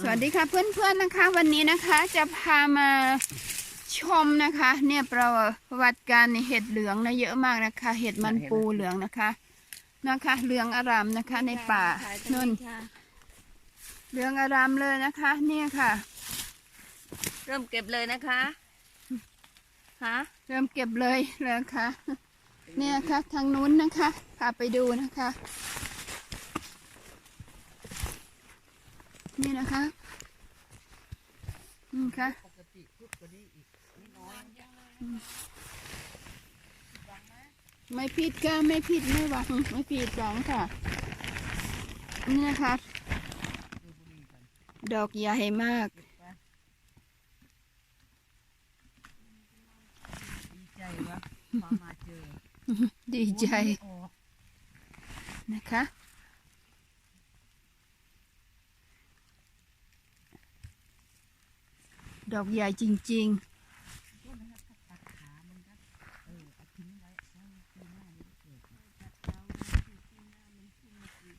สวัสดีค่ะเพื่อนๆนะคะ วันนี้นะคะจะพามาชมนะคะ เนี่ยประวัติการในเห็ดเหลืองนะเยอะมากนะคะ เห็ดมันปูเหลืองนะคะนะคะ เหลืองอารามนะคะ ในป่าถ่ายนุ่นทำไมคะเหลืองอารามเลยนะคะ เนี่ยค่ะ เริ่มเก็บเลยนะคะฮะเริ่มเก็บเลยเลยค่ะ เนี่ยค่ะทางนู้นนะคะพาไปดูนะคะ นี่นะคะนี่ค่ะไม่ผิดค่ะไม่ผิดไม่หวังไม่ผิดหวังค่ะ นี่นะคะ ดอกใหญ่มากดีใจวะพอมาเจอ ดีใจโอ้นะคะ ดอกใหญ่จริงโทษนะครับถ้าตัดขามันก็เออเอาทิ้งไว้แล้วปีหน้ามันเกิดตัดเราปีหน้ามันขึ้นมาอีก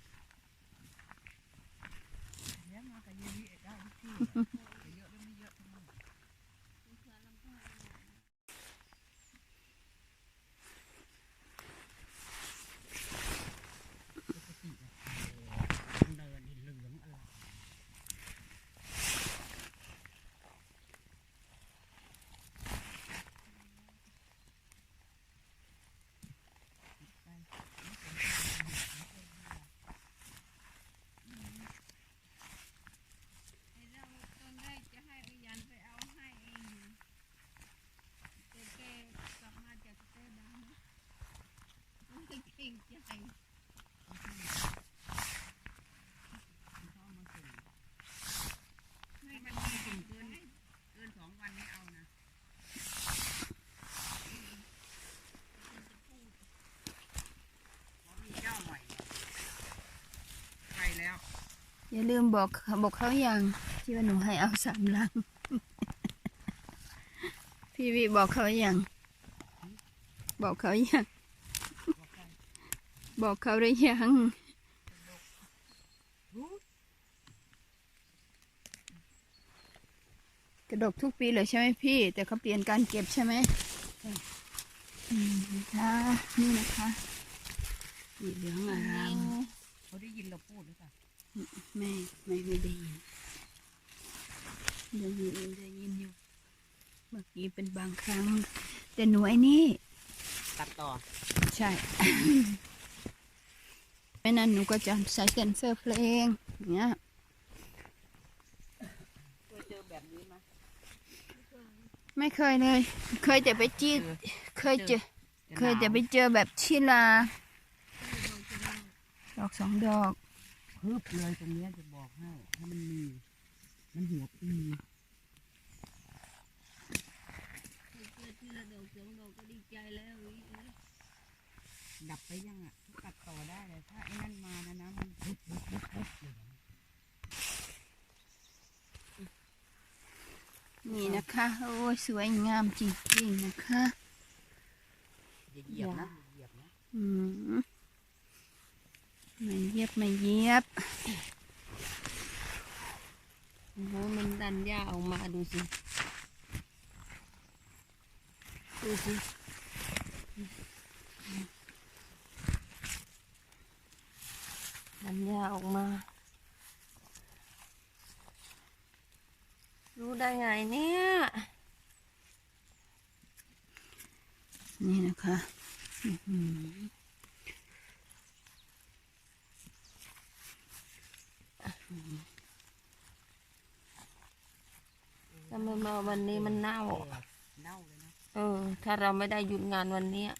เลี้ยงมากับยีนี่ได้ทุกที่อะเยอะหรือไม่เยอะทั้งนั้นปกติอะเออเนินนี่เหลืองอร่ามถ้ามันมีถึงเกินเกินสองวันไม่เอานะเพราะมีเจ้าใหม่ไปแล้ว ๆ อย่าลืมบอกบอกเขาอย่างที่ว่าหนูให้เอาสามลัง พี่วิบอกเขาอย่างบอกเขาอย่างบอกเขาได้ยังกระดกทุกปีเลยใช่ไหมพี่ แต่เขาเปลี่ยนการเก็บใช่ไหมอืมนะคะนี่นะคะสีเหลืองอารามเขาได้ยินเราพูดหรือเปล่า ไม่ไม่ไม่ได้ยินได้ยินได้ยินอยู่เมื่อกี้เป็นบางครั้ง แต่หนูไอ้นี่ตัดต่อ ใช่ ไม่นั้นหนูก็จะใส่เซนเซอร์เพลงอย่างเงี้ยเคยเจอแบบนี้ไหมไม่เคยเลย เคยแต่ไปจีดเคยเจอ เคยแต่ไปเจอแบบชิลา ดอกสองดอก พึบเลยตรงนี้จะบอกให้ถ้ามันมี มันหัวปีทีละดอกสองดอกก็ดีใจแล้ววิดับไปยังอะตัดต่อได้เลยถ้าไอ้นั่นมานะนะมันพึบพึบพึบพึบเลยนี่นะคะ โอ้ยสวยงามจริงๆนะคะ เหยียบนะเหยียบนะ อืม ม่เย็บม่เย็บโอ้โหมันดันหญ้าออกมาดูสิดูสิดันหญ้าออกมา รู้ได้ไงเนี่ยนี่นะคะอื้อหือ ถ้าไม่มาวันนี้มันเน่าเออเน่าเลยนะเออ ถ้าเราไม่ได้หยุดงานวันเนี้ย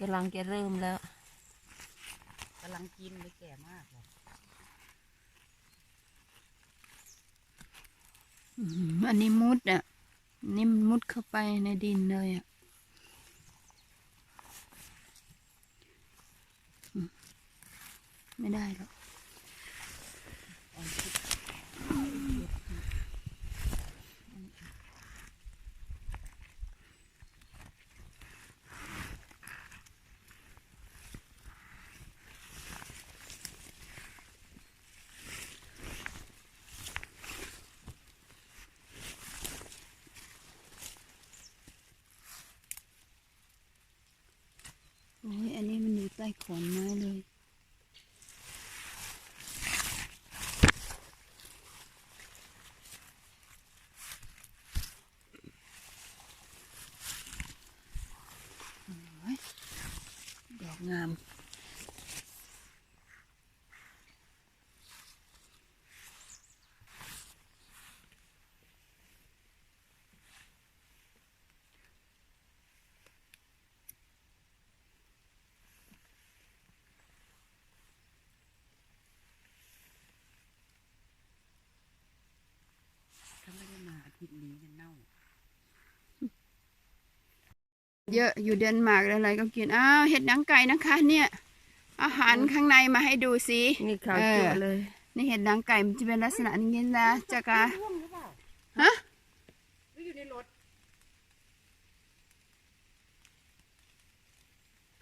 กำลังจะเริ่มแล้วกำลังกินเลยแก่มากหรอกอื้อหืออันนี้มุดอะ นี่มันมุดเข้าไปในดินเลยอะอืมไม่ได้หรอก อ่อนคิด ต้ขอนไม้เลยโอ้ยดอกงาม ถ้าไม่ได้มาอาทิตย์นี้จะเน่า เยอะอยู่เดนมาร์กอะไรก็กิน อ้าวเห็ดหนังไก่นะคะ เนี่ย อาหารข้างในมาให้ดูสินี่ขาวเออจั่วเลย นี่เห็ดหนังไก่มันจะเป็นลักษณะอย่างนี้นะจะกะร่วงหรือเปล่าฮะหรืออยู่ในรถ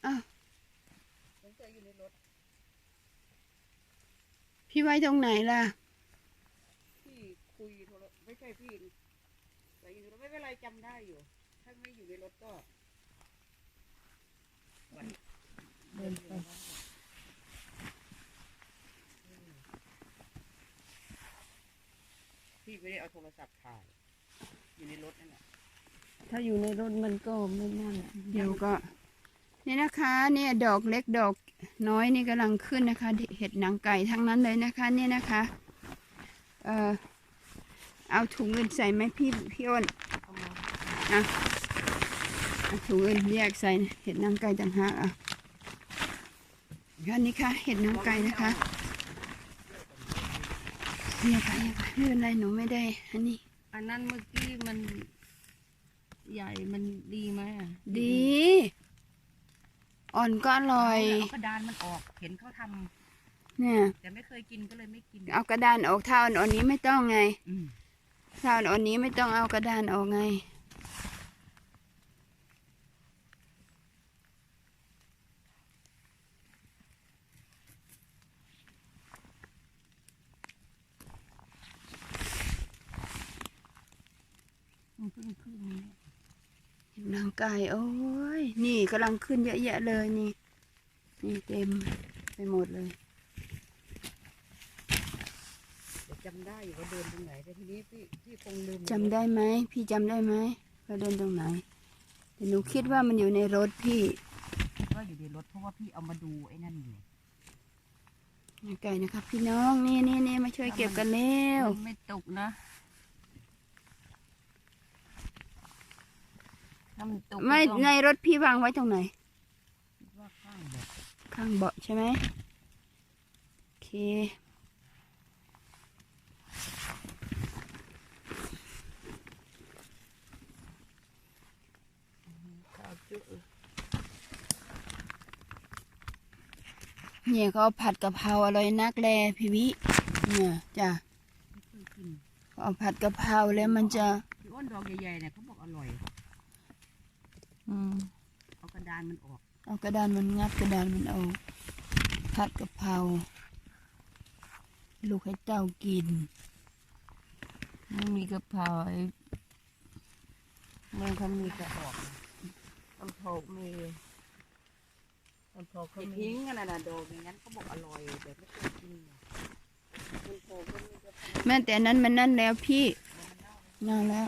อ้าวสงสัยอยู่ในรถพี่ไว้ตรงไหนล่ะ พี่คุยโทรไม่ใช่พี่แต่อยู่ในรถไม่เป็นไรจำได้อยู่ ถ้าไม่อยู่ในรถก็วัน เดินไปพี่ไม่ได้เอาโทรศัพท์ถ่าย อยู่ในรถนั่นแหละถ้าอยู่ในรถมันก็ไม่นั่นอะเดี๋ยวก็ นี่นะคะเนี่ยดอกเล็กดอกน้อยนี่กำลังขึ้นนะคะ เห็ดหนังไก่ทั้งนั้นเลยนะคะเนี่ยนะคะเอ่อเอาถุงเงินใส่ไหมพี่พี่อ้นเอามาเอา ถุงเงินแยกใส่เห็ดหนังไก่ต่างหากอะอันนี้ค่ะ เห็ดหนังไก่นะคะเนี่ยค่ะเนี่ยค่ะไม่เป็นไรหนูไม่ได้อันนี้ อันนั้นเมื่อกี้มันใหญ่มันดีไหมอะดี อ่อนก็อร่อย เอากระดานมันออกเห็นเขาทำเนี่ย แต่ไม่เคยกินก็เลยไม่กินเอากระดานออกถ้าอ่อนๆนี้ไม่ต้องไงอืมถ้าอ่อนๆนี้ไม่ต้องเอากระดานออกไง เพิ่งขึ้นเนี่ยเห็นนางไก่โอ้ย นี่กำลังขึ้นเยอะแยะเลยนี่ นี่เต็มไปหมดเลยแต่จำได้อยู่ว่าเดินตรงไหนแต่ทีนี้พี่พี่คงลืมจำได้ไหมพี่จำได้ไหมว่าเดินตรงไหนแต่หนูคิดว่ามันอยู่ในรถพี่ว่าอยู่ในรถเพราะว่าพี่เอามาดูไอ้นั่นอยู่นางไก่นะครับ พี่น้องนี่นี่นี่มาช่วยเก็บกันเร็วมันไม่ตกนะ ถ้ามันตกไม่ก็ต้องในรถพี่วางไว้ตรงไหนคิดว่าข้างแบบข้างเบาะใช่ไหมโอเคขาวจั่วเนี่ยเขาเอาผัดกะเพราอร่อยนักแลพี่วิ เนี่ยจ้ะไม่เคยกินเขาเอาผัดกะเพราแล้วมันจะ พี่อ้นดอกใหญ่ๆเนี่ยเขาบอกอร่อย อืมเอากระดานมันออก เอากระดานมันงัดกระดานมันเอาผัดกะเพราลูกให้เต้ากินไม่มีกะเพราไอ้เมื่อเขามีกะออกนะกะเพรามีกะเพราเขาเห็ดมีทิ้งกันนะดอกอย่างนั้นเขาบอกอร่อยแต่ไม่เคยกินเนี่ยกะเพราเขามีกะเพราแม่แต่นั้นมันนั่นแล้วพี่นั่นแล้ว